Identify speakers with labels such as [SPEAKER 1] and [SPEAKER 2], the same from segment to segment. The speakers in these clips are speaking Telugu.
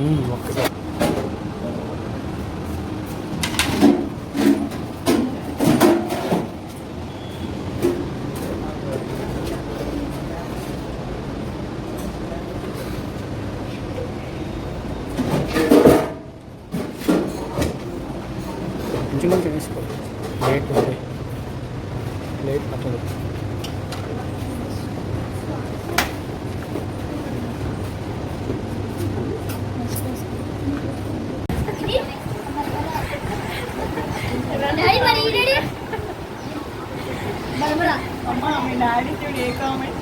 [SPEAKER 1] 음, 막다 중간점
[SPEAKER 2] 있을 거예요. 네, 네. 네, 맞춰놓고.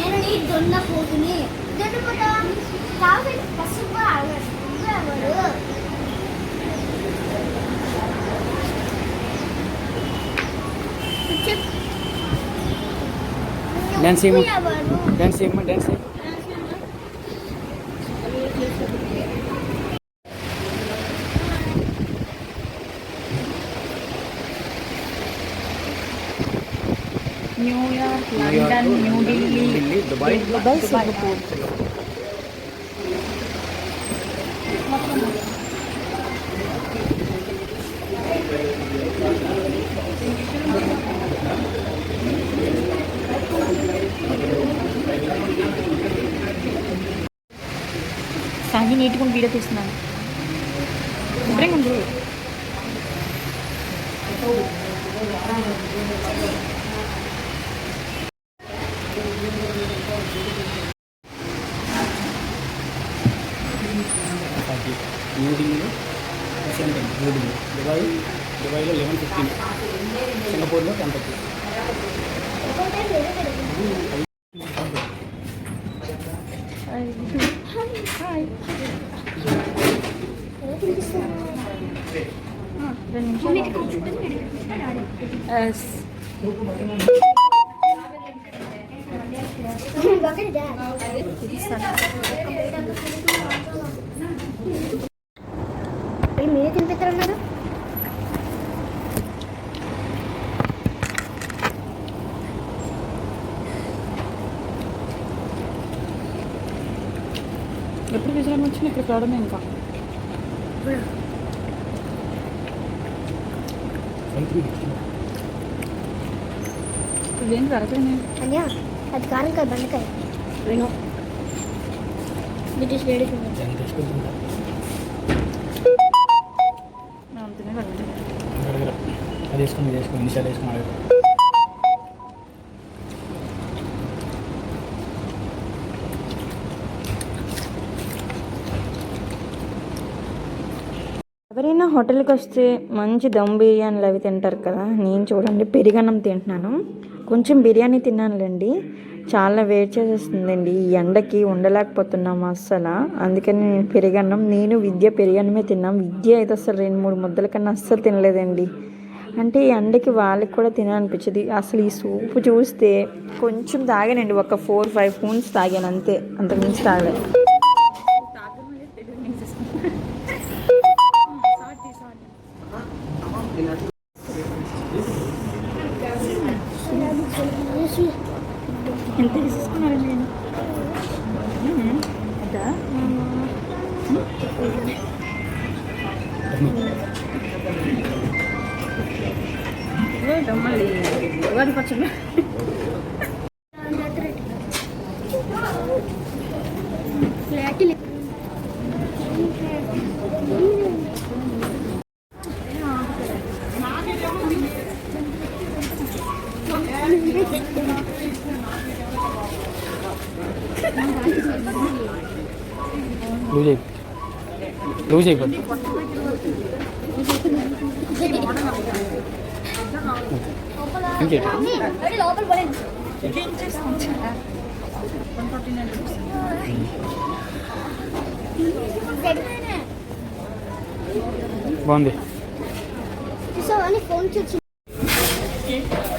[SPEAKER 1] நேரடி சொன்ன
[SPEAKER 3] போதுமே dance
[SPEAKER 1] dance dance New York
[SPEAKER 2] London New Delhi
[SPEAKER 1] Delhi Dubai
[SPEAKER 2] Dubai Singapore సాగి నీట్గా వీడియో తీస్తున్నాను శుభ్రంగా ఉండు
[SPEAKER 1] ఉంది సెవెన్ టెన్ న్యూఢిల్లీ దుబాయ్. దుబాయ్లో లెవెన్ ఫిఫ్టీన్ సింగపూర్లో టెన్ థర్టీ
[SPEAKER 2] ఎస్ ఎప్పుడు విజయం వచ్చినా ఇక్కడ రావడమే ఇంకా ఇదేంటి అరగనే
[SPEAKER 3] అన్యా అది కారంకాయ బండకాయ
[SPEAKER 2] నేను
[SPEAKER 3] బ్రిటిష్ లేడీ
[SPEAKER 1] దాన్ని తెచ్చుకుంటుంటా
[SPEAKER 2] అంతనే కదండి
[SPEAKER 1] అడగరా అది వేసుకుని ఇది వేసుకుని నిమిషాలు వేసుకుని అడగరా
[SPEAKER 4] ఎవరైనా హోటల్కి వస్తే మంచి దమ్ బిర్యానీలు అవి తింటారు కదా నేను చూడండి పెరిగన్నం తింటున్నాను. కొంచెం బిర్యానీ తిన్నానులేండి. చాలా వేడి చేసేస్తుందండి. ఈ ఎండకి ఉండలేకపోతున్నాము అస్సలు. అందుకని నేను పెరిగన్నం నేను విద్య పెరిగన్నమే తిన్నాం. విద్య అయితే అసలు రెండు మూడు ముద్దల కన్నా అస్సలు తినలేదండి. అంటే ఈ ఎండకి వాళ్ళకి కూడా తినాలనిపించదు. అసలు ఈ సూపు చూస్తే కొంచెం తాగానండి. ఒక ఫోర్ ఫైవ్ స్పూన్స్ తాగాను అంతే. అంతకుమించి తాగలేదు.
[SPEAKER 2] 왜 정말리
[SPEAKER 3] 대가리
[SPEAKER 1] 받치면 누님
[SPEAKER 3] లోపల పడండి
[SPEAKER 1] బాగుంది
[SPEAKER 3] చూసావా నీ ఫోన్ చూసి
[SPEAKER 2] దూరం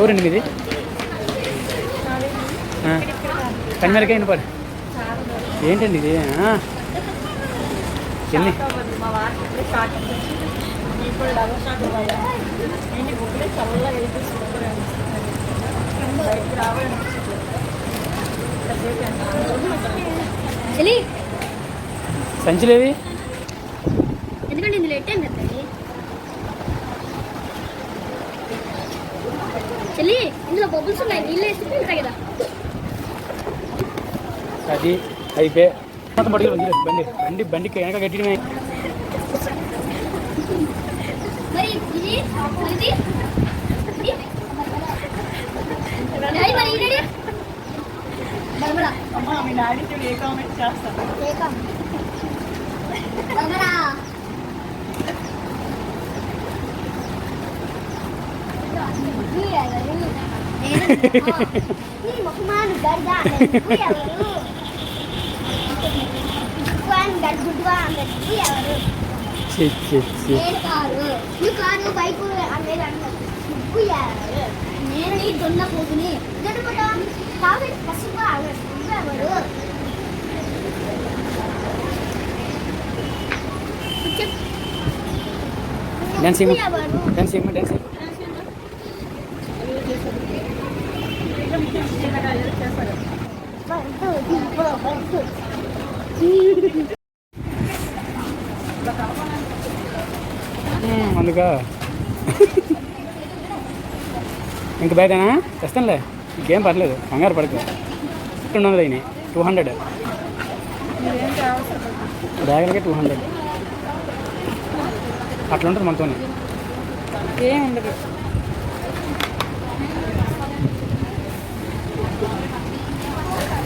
[SPEAKER 3] సూపర్ అనిపిస్తుంది బయటకు రావాలనిపిస్తుంది కాసేపు ఎంత
[SPEAKER 5] చెల్లి
[SPEAKER 1] సంచులేవి?
[SPEAKER 5] ఎందుకంటే ఇందులో ఎట్టాను కదా చెల్లి ఇందులో బొబ్బుల్స్ ఉన్నాయి నీళ్ళు వేసి కదా.
[SPEAKER 1] అది అయిపోయి బండి బండి బండికి వెనక కట్టినమే
[SPEAKER 5] మరి ఇది ఇది.
[SPEAKER 3] అమ్మ మీ డాడీ ఏ కామెంట్ చేస్తాను.
[SPEAKER 5] దొడుకుతా కాదు పసుపు అన్నారు నువ్వు ఎవరు చెప్పు.
[SPEAKER 1] డాన్స్
[SPEAKER 5] నువ్వు
[SPEAKER 1] అందుకా? ఇంక బయటనా? తెస్తానులే. ఇంకేం పర్లేదు. కంగారు పడక. రెండు వందలు అయినాయి టూ హండ్రెడ్
[SPEAKER 3] మీరేం
[SPEAKER 1] టూ హండ్రెడ్ అట్లా ఉంటుంది మనతో
[SPEAKER 3] ఏం ఉండదు.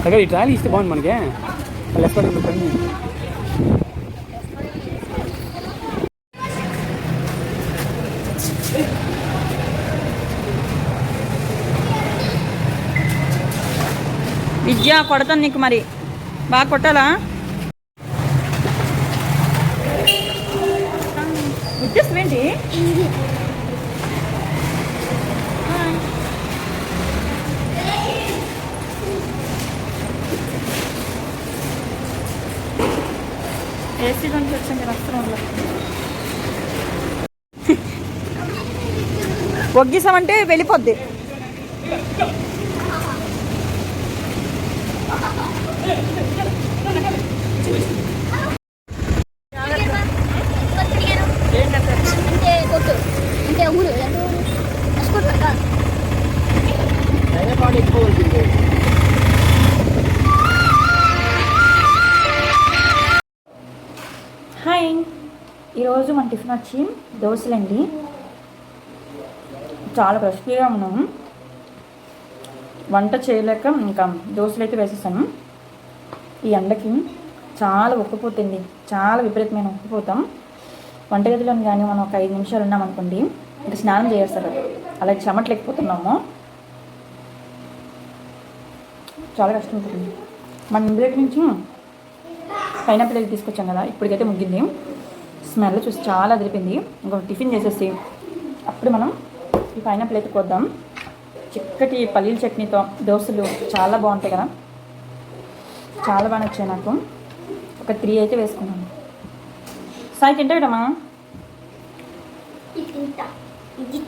[SPEAKER 1] దగ్గర ఈ ట్రాలీ ఇస్తే బాగుంది మనకి. లెఫ్ట్ పని
[SPEAKER 3] విద్య కొడతాను నీకు మరి. బాగా కొట్టాలా? ఉద్దేశం ఏంటి? ఏసీ నుంచి వచ్చింది వస్త్రం ఒగ్గిసామంటే వెళ్ళిపోద్ది.
[SPEAKER 5] ఊరు
[SPEAKER 2] హాయ్. ఈరోజు మన టిఫిన్ వచ్చి దోశలండి. చాలా క్రిస్పీగా ఉన్నాము వంట చేయలేక ఇంకా దోశలు అయితే వేసేసాము ఈ ఎండకి చాలా ఉక్కిపోతుంది చాలా విపరీతమైన ఉక్కిపోతాం వంటగదిలో కానీ మనం ఒక ఐదు నిమిషాలు ఉన్నామనుకోండి ఇంకా స్నానం చేస్తారు అలా చెమట్లేకపోతున్నాము చాలా కష్టం ఉంటుంది మన ఇంటి నుంచి పైనాపిల్ అయితే తీసుకొచ్చాం కదా ఇప్పటికైతే ముగ్గింది. స్మెల్ చూసి చాలా అదిరిపింది ఇంకొక టిఫిన్ చేసేసి అప్పుడు మనం ఈ పైనాపిల్ అయితే కొద్దాం. చిక్కటి పల్లీల చట్నీతో దోశలు చాలా బాగుంటాయి కదా. చాలా బాగా నచ్చాయి నాకు. ఒక త్రీ అయితే వేసుకున్నాను. సాయి తింటాడమ్మా?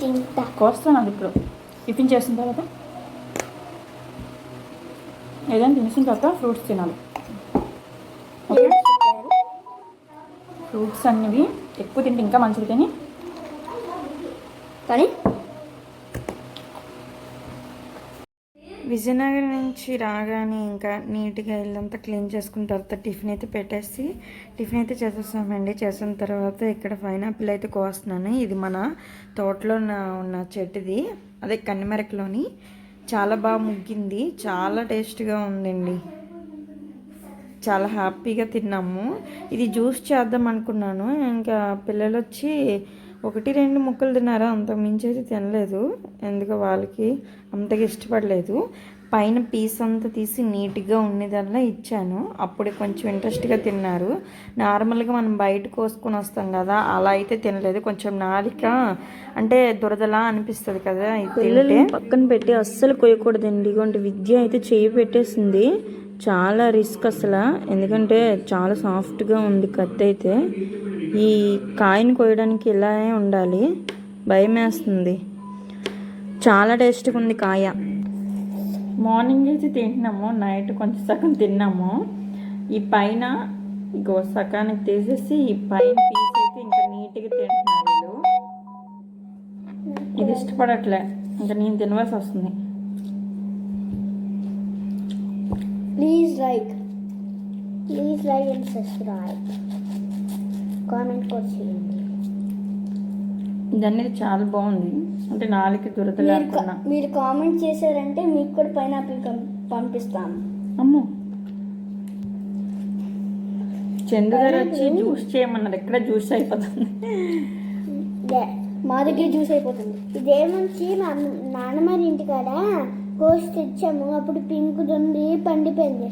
[SPEAKER 5] తింటా.
[SPEAKER 2] కోస్తున్నాను ఇప్పుడు. టిఫిన్ చేసిన తర్వాత ఏదైనా తినేసిన తర్వాత ఫ్రూట్స్ తినాలి. ఫ్రూట్స్ అన్నవి ఎక్కువ తింటే ఇంకా మంచిది కానీ.
[SPEAKER 5] కానీ
[SPEAKER 4] విజయనగరం నుంచి రాగానే ఇంకా నీట్గా ఇల్లంతా క్లీన్ చేసుకున్న తర్వాత టిఫిన్ అయితే పెట్టేసి టిఫిన్ అయితే చేసేస్తామండి చేసిన తర్వాత ఇక్కడ పైనాపిల్ అయితే కోస్తున్నాను. ఇది మన తోటలో ఉన్న చెట్టుది. అదే కన్నెమెరకలోని చాలా బాగా ముగ్గింది. చాలా టేస్ట్గా ఉందండి. చాలా హ్యాపీగా తిన్నాము. ఇది జ్యూస్ చేద్దాం అనుకున్నాను. ఇంకా పిల్లలు వచ్చి ఒకటి రెండు ముక్కలు తిన్నారా? అంత మించి అయితే తినలేదు. ఎందుకు వాళ్ళకి అంతగా ఇష్టపడలేదు. పైన పీస్ అంతా తీసి నీట్గా ఉండేదల్లా ఇచ్చాను. అప్పుడు కొంచెం ఇంట్రెస్ట్గా తిన్నారు. నార్మల్గా మనం బయట కోసుకొని వస్తాం కదా అలా అయితే తినలేదు. కొంచెం నాలిక అంటే దురదలా అనిపిస్తుంది కదా పిల్లలే పిల్లలు పక్కన పెట్టి అస్సలు కొయ్యకూడదండి ఇటువంటి విద్య అయితే చేయి పెట్టేసింది. చాలా రిస్క్ అసలు. ఎందుకంటే చాలా సాఫ్ట్గా ఉంది కత్తి అయితే. ఈ కాయను కోయడానికి ఇలానే ఉండాలి. భయం వేస్తుంది చాలా టేస్ట్గా ఉంది కాయ. మార్నింగ్ అయితే తింటున్నాము నైట్ కొంచెం సగం తిన్నాము. ఈ పైన ఇంకో సగానికి తీసేసి ఈ పైన పీస్ అయితే ఇంకా నీట్గా తింటున్నారు వీళ్ళు. ఇది ఇష్టపడట్లే ఇంకా నేను తినవలసి వస్తుంది.
[SPEAKER 3] Please like please like and subscribe comment కూడా చేయండి.
[SPEAKER 4] ఇది అనేది చాలా బాగుంది. అంటే నాలుగు దురద
[SPEAKER 3] మీరు
[SPEAKER 4] లేకుండా
[SPEAKER 3] మీరు కామెంట్ చేశారంటే మీకు కూడా పైనాపిల్ పంపిస్తాము
[SPEAKER 4] అమ్మో! చందు గారు వచ్చి జ్యూస్ చేయమన్నారు. ఎక్కడ జ్యూస్ అయిపోతుంది?
[SPEAKER 3] మా దగ్గర జ్యూస్ అయిపోతుంది. ఇదేమంచి మా నాన్నమ్మ ఇంటికాడ కోసి తెచ్చాము. అప్పుడు పింక్ దొంది పండిపోయింది.